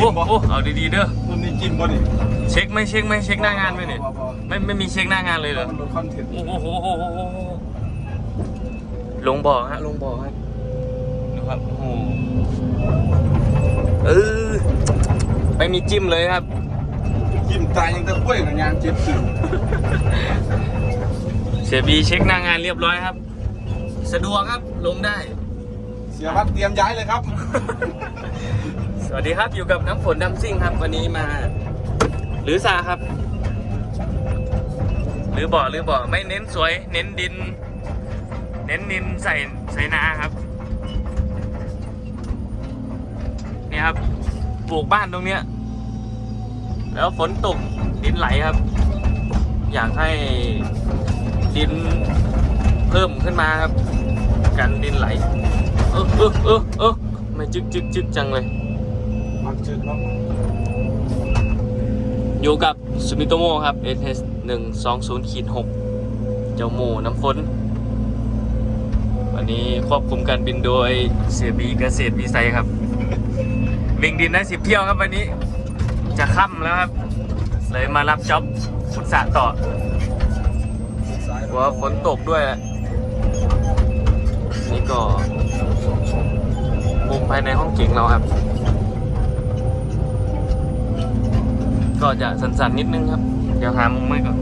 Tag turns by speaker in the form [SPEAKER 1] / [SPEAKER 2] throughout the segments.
[SPEAKER 1] โอ้โอ้เอาดีๆเด้อ
[SPEAKER 2] รุ่นนี้จิ้มบ่ดิ
[SPEAKER 1] เช็คไหมเช็คไหมเช็คหน้างานไหมเนี่ยไม่ไม่มีเช็คหน้างานเลยเหรอ
[SPEAKER 2] มันลดคอนเทนต์
[SPEAKER 1] โอ้โหโอ้โหโอ้โหโอ้โหลงบ่อฮะ ลงบ่อครับดูครับ โอ้โหเออไม่มีจิ้มเลยครับ
[SPEAKER 2] จิ้มตายยังตะกล้วยกับยางเจ็บสิว
[SPEAKER 1] เสียบีเช็คหน้างานเรียบร้อยครับ สะดวกครับ ลงได้
[SPEAKER 2] เสียวัดเตรียมย้ายเลยครับ
[SPEAKER 1] สวัสดีครับอยู่กับน้ำฝนดำซิ่งครับ วันนี้มาหรือซาครับ หรือบ่อหรือบ่อไม่เน้นสวย เน้นดิน เน้นดินใส่ใส่นาครับเนี่ยครับปลูกบ้านตรงเนี้ย แล้วฝนตกดินไหลครับ อยากให้ดินเพิ่มขึ้นมาครับ กันดินไหลเออเออเออเออไม่จึกจึกจึกจังเลย
[SPEAKER 2] มันจืดเนาะ
[SPEAKER 1] อยู่กับซูมิโตโมครับ SS 1 2 0ขีด6เจ้าหมูน้ำฝนวันนี้ควบคุมการบินโดยเสียบีเกษตรวิสัยครับ วิ่งดินได้สิบเที่ยวครับวันนี้ จะค่ำแล้วครับ เลยมารับจ็อบฟุตสาต่อ
[SPEAKER 2] ซ้าย
[SPEAKER 1] กลัวฝนตกด้วยนี่ก็มุมภายในห้องเก่งเราครับ ก็จะสั่นๆนิดนึงครับ เดี๋ยวหามุมไว้ก่อน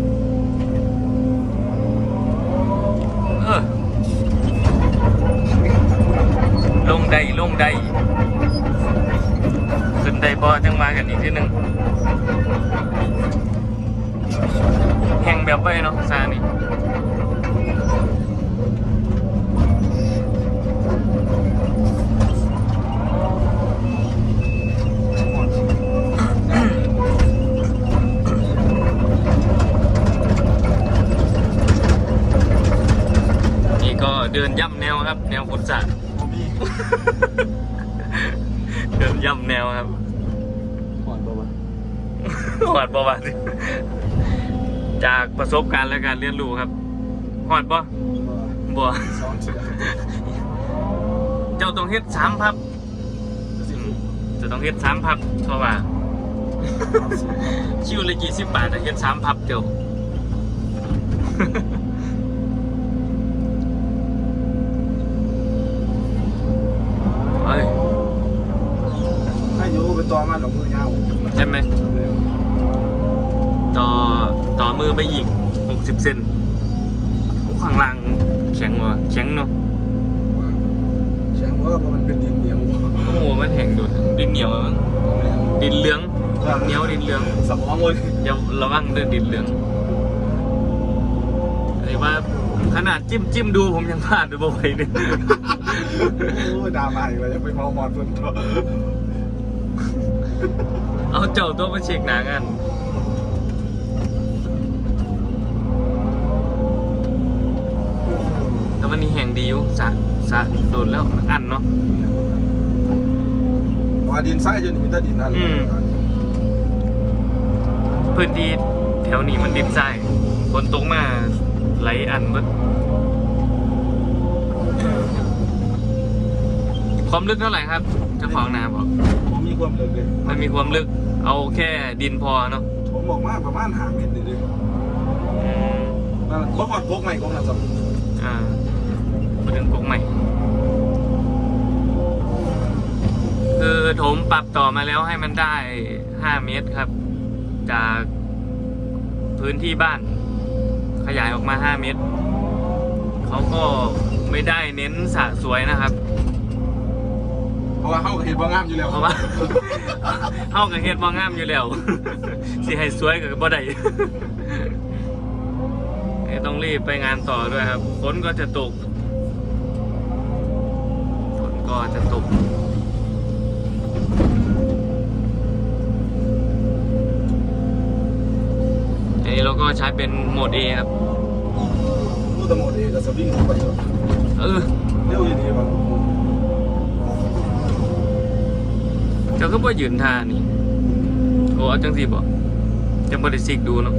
[SPEAKER 1] หอดประวัติจากประสบการณ์และการเรียนรู้ครับหอดบ่บ่
[SPEAKER 2] สองเชือก
[SPEAKER 1] เจ้าต้องเฮ็ดสามพับอืมจะต้องเฮ็ดสามพับเพราะว่าคิวละกี่สิบบาทแต่เฮ็ดสามพับเดียวเฮ้ย
[SPEAKER 2] ให้อยูไปต่อมาหลงมือยาว
[SPEAKER 1] ใช่ไหม ต่อต่อมือไปอีกหกสิบเซนข้างล่างแข็งวะแข็งเนาะ
[SPEAKER 2] แช่งว่ามันเป็นดินเหนียว
[SPEAKER 1] โอ้โหมันแข็งดูดดินเหนียวมั้งดินเหลืองเหนียวดินเหลือง
[SPEAKER 2] สมองเลย
[SPEAKER 1] อย่าระวังเดินดินเหลืองอะไรว่าขนาดจิ้มจิ้มดูผมยังพลาดเลยบ่ไหวเลย
[SPEAKER 2] โอ้ยดราม่าอีกแล้วยังไปเมามอนเพิ่นตัว
[SPEAKER 1] เอาเจ้าตัวมาเช็คหนากัน แต่วันนี้แห่งดีอยู่สะสะโดนแล้วมันอันเนาะ
[SPEAKER 2] ว่าดินทรายจนมีแต่ดินนั่น
[SPEAKER 1] อืม พื้นที่แถวนี้มันดินทรายฝนตกมาไหลอันเบิดความลึกเท่าไหร่ครับเจ้าของนาบอก
[SPEAKER 2] ผมมีความเลึกเลย
[SPEAKER 1] มันมีความลึก เอาแค่ดินพอเนาะ
[SPEAKER 2] ผมบอกว่าประมาณหาเมตรเลย
[SPEAKER 1] อืม
[SPEAKER 2] นั่นบ่หอดพกใหม่ของนั่นสัม
[SPEAKER 1] อ่า พูดถึงพวกใหม่ คือโถมปรับต่อมาแล้วให้มันได้ 5 เมตรครับ จากพื้นที่บ้าน ขยายออกมา 5 เมตร เขาก็ไม่ได้เน้นสระสวยนะครับ
[SPEAKER 2] เพราะว่าเขาเห็นว่างามอยู่แล้ว
[SPEAKER 1] เพราะว่าเฮากับเฮ็ดบ่งามอยู่แล้ว สิให้สวยก็บ่ได้เอ้ยต้องรีบไปงานต่อด้วยครับฝนก็จะตกฝน ก็จะตกอันนี้เราก็ใช้เป็นโหมด A ครับ
[SPEAKER 2] รู้แตะโมดเองกับสวิงเข้าไปเถอะ
[SPEAKER 1] เออ
[SPEAKER 2] เร็วอยู่ดีบาง
[SPEAKER 1] เจ้าก็บ่ยืนท่านี่โอ้เอาจังสิบ่จังบ่ได้ซิกดูเนาะ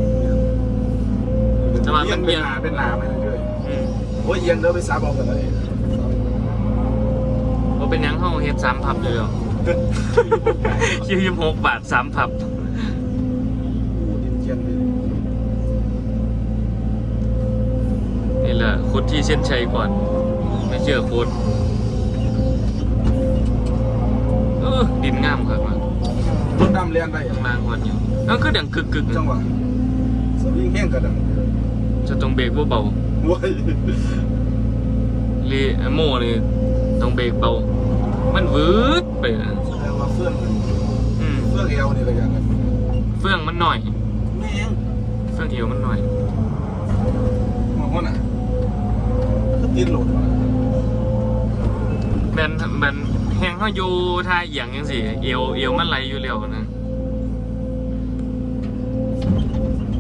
[SPEAKER 1] แต่ว่ามัน
[SPEAKER 2] เอียง เป็นหนาเป็นหนาไปเรื่อย
[SPEAKER 1] อืม
[SPEAKER 2] ๆโอ้ยเอียงเดินไปสาบอกกันเลย
[SPEAKER 1] บ่ เป็นหยังเฮาเฮ็ดสามพับเลยเหรอ
[SPEAKER 2] เยี่
[SPEAKER 1] สิบหกบาทสามผับ
[SPEAKER 2] ดินเจียนเลย
[SPEAKER 1] นี่แหละคุดที่เส้นชัยก่อน ไม่เชื่อคุดเออดินงามครับมัน
[SPEAKER 2] รถดำเลียนได้
[SPEAKER 1] ข้างล่างก่อนอยู่นั่นคือดังกึกกึกๆ
[SPEAKER 2] จังหวะสวิงแห้งกระดัง
[SPEAKER 1] จะต้องเบรกเบา
[SPEAKER 2] ว้ย
[SPEAKER 1] ๆรีโม่นี่ต้องเบรกเบา มันวืดไปนะ
[SPEAKER 2] แสดงว่าเฟื่อง
[SPEAKER 1] อืม
[SPEAKER 2] เฟื่องเอวนี่อะไรกันนะ
[SPEAKER 1] เฟื่องมันหน่อย
[SPEAKER 2] แม่ง
[SPEAKER 1] เฟื่องเอวมันหน่อย
[SPEAKER 2] มองว่าน่ะก็ติดโหลดมา
[SPEAKER 1] แบนแบนแหงเขาอยู่ท่าเอียงยังสิเอวเอวมันไหลอยู่เร็วนะ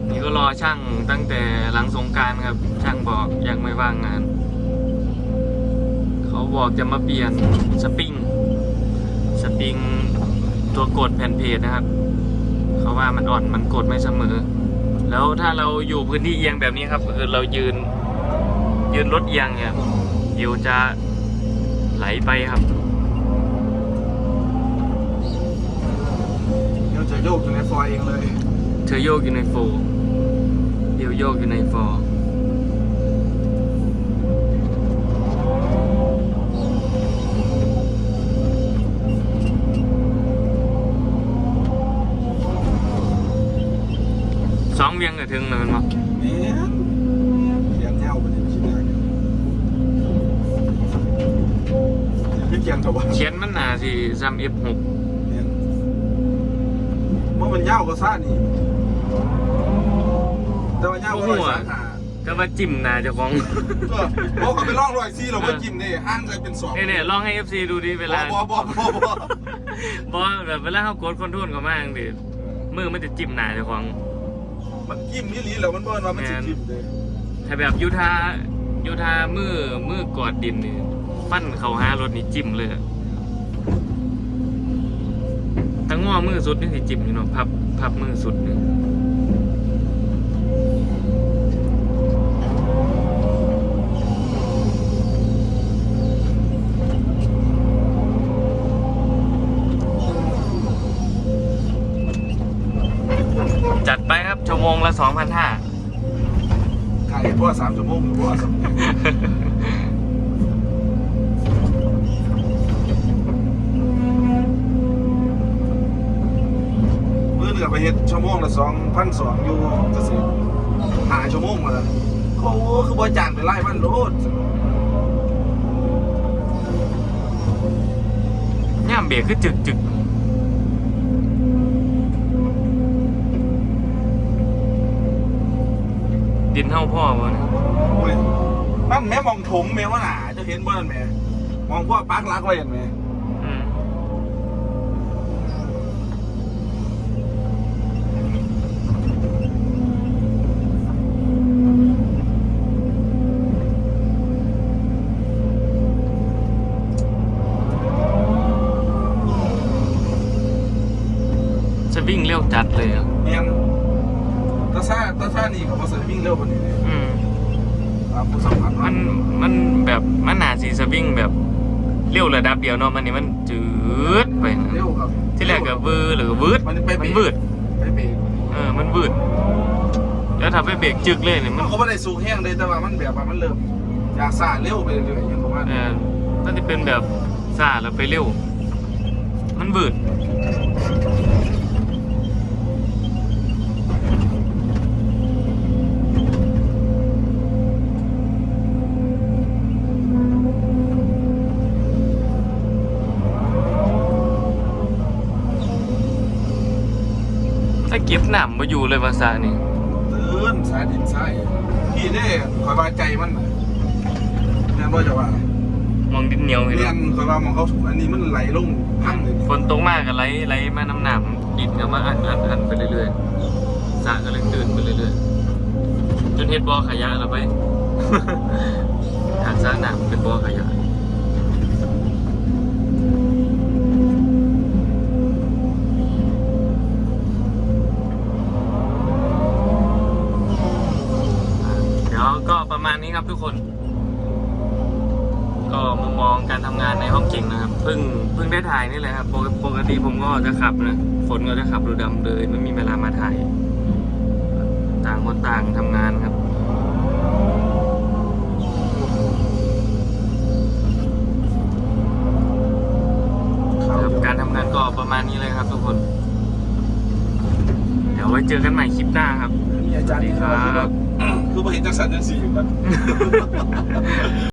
[SPEAKER 1] นี่ก็รอช่างตั้งแต่หลังสงกรารครับ ช่างบอกยังไม่ว่างงาน เขาบอกจะมาเปลี่ยนสปริง สปริงตัวกดแผ่นเพจนะครับ เขาว่ามันอ่อนมันกดไม่เสมอ แล้วถ้าเราอยู่พื้นที่เอียงแบบนี้ครับคือเรายืน ยืนรถเอียงเนี่ยเดี๋ยวจะไหลไปครับ
[SPEAKER 2] เดี๋ยวจะโยกอยู่ในฟอยเองเลย
[SPEAKER 1] เธอโยกอยู่ในโฟร์เดี๋ยวโยกอยู่ในฟอร์ ถึงเลยมันบอก
[SPEAKER 2] แม่งเสียงเงาไปเลยชิ้นแรกพี่เกียงกับว่า
[SPEAKER 1] เขียนมันหนาสิซัมเอฟหก
[SPEAKER 2] เนี่ยเมื่อมันเงาก็ซ่านี่ แต่ว่าเงาก็ลอยสาขา
[SPEAKER 1] ก็ว่าจิ้มหนาเจ้าของ
[SPEAKER 2] ก็บอกเขาไปล่องรอยซีเราก็จิ้มนี่ห้างเลยเป็นสอง
[SPEAKER 1] เนี่ยเนี่ยลองให้ FC ดูดิเวลา
[SPEAKER 2] บอบอบอบอบ
[SPEAKER 1] บอแบบเวลาเขากดคอนโทรลเขามากดิมือมันจะจิ้มหนาเจ้าของ
[SPEAKER 2] มันจิ้มนี่ลีแล้วมันบ่นว่ามันสิจิ้มเลย
[SPEAKER 1] ถ้าแบบยุทธายุทธามือมือกอดดินนี่ฟันเขาหารถนี่จิ้มเลยอะทั้งง้อมือสุดนี่สิจิ้มอยู่เนาะพับพับมือสุดนี่ วโมงละสองพันห้า
[SPEAKER 2] ขายพวกสามชั่วโมงพวกสามมือเหนือไปเฮ็ดชั่วโมงละสองพันสองอยู่เกษตรหาชั่วโมงมาแล้วเขาคือบ่จางไปไล่มันโลด
[SPEAKER 1] ย่ามเบรกคือจึกจึก ดินเท่าพ่อวะเนี่ย
[SPEAKER 2] เว้ยนั่นแม่มองถมแม่ว่าหนาจะเห็นบ่นั่นแม่มองพวกปักหลักไว้เห็นไหม
[SPEAKER 1] อืมจะวิ่งเร็วจัดเลยอะ
[SPEAKER 2] แม่ นตาซ่าตาซ่านี่ก็บ่ใส่วิ่งเร็วกว่านี้เลย
[SPEAKER 1] อืม
[SPEAKER 2] ตามผู้สัมผัส
[SPEAKER 1] มันมันแบบมันหนาสีสวิ่งแบบเร็วระดับเดียวเนาะมันนี่มันจืดไปนะ
[SPEAKER 2] เร็วครับ
[SPEAKER 1] ที่แรกก็วืดหรือวืด
[SPEAKER 2] มันไปเบร
[SPEAKER 1] มัน
[SPEAKER 2] ก
[SPEAKER 1] วืด
[SPEAKER 2] ไปเบรก
[SPEAKER 1] เออมันวืดแล้วทำให้เบรกจึกเลยเนี่ยมัน
[SPEAKER 2] มันก็ไม่ได้สูงแห้งเลยแต่ว่ามันแบบว่ามันเริ่มอยากซ่าเร็วไปเรื่อยๆอย่างประมาณ
[SPEAKER 1] เอ
[SPEAKER 2] นี้
[SPEAKER 1] อมันจะเป็นแบบซ่าแล้วไปเร็ว มันวืด เก็บหนำมาอยู่เลยภาษานี่
[SPEAKER 2] ตื่นสายดินสายพี่เด้คอยว่าใจมันน่ะแม่นบ่จะว่าม
[SPEAKER 1] องดินเหนียวเห็น
[SPEAKER 2] เรี
[SPEAKER 1] ไห
[SPEAKER 2] ย
[SPEAKER 1] ม
[SPEAKER 2] นคอยว่ามองเขาอันนี้มันไหลลงพังเลย
[SPEAKER 1] ฝนตกมากก็ไหลไหลมาน้ำหนำดินก็มาอันอันอันไปเรื่อยๆสระก็เลยตื่นไปเรื่อยๆจนเฮ็ดบ่อขยะแล้วไป ทางสร้างหนังเป็นบ่อขยะ ครับทุกคน ก็มุมมองการทำงานในห้องเก่งนะครับเพิ่งเพิ่งได้ถ่ายนี่แหละครับปกปติผมก็จะขับนะฝนก็จะขับรถดำเลยไม่มีเวลามาถ่าย ต่างคนต่างทำงานครับ
[SPEAKER 2] ข่าว
[SPEAKER 1] ครับ
[SPEAKER 2] เดียว
[SPEAKER 1] การทำงานก็ประมาณนี้เลยครับทุกคน เดี๋ยวไว้เจอกันใหม่คลิปหน้าครับ
[SPEAKER 2] มีอาจารย์ที่
[SPEAKER 1] สวัสดีครับ
[SPEAKER 2] คือมาเห็น จักสันจังสี่อยู่กัน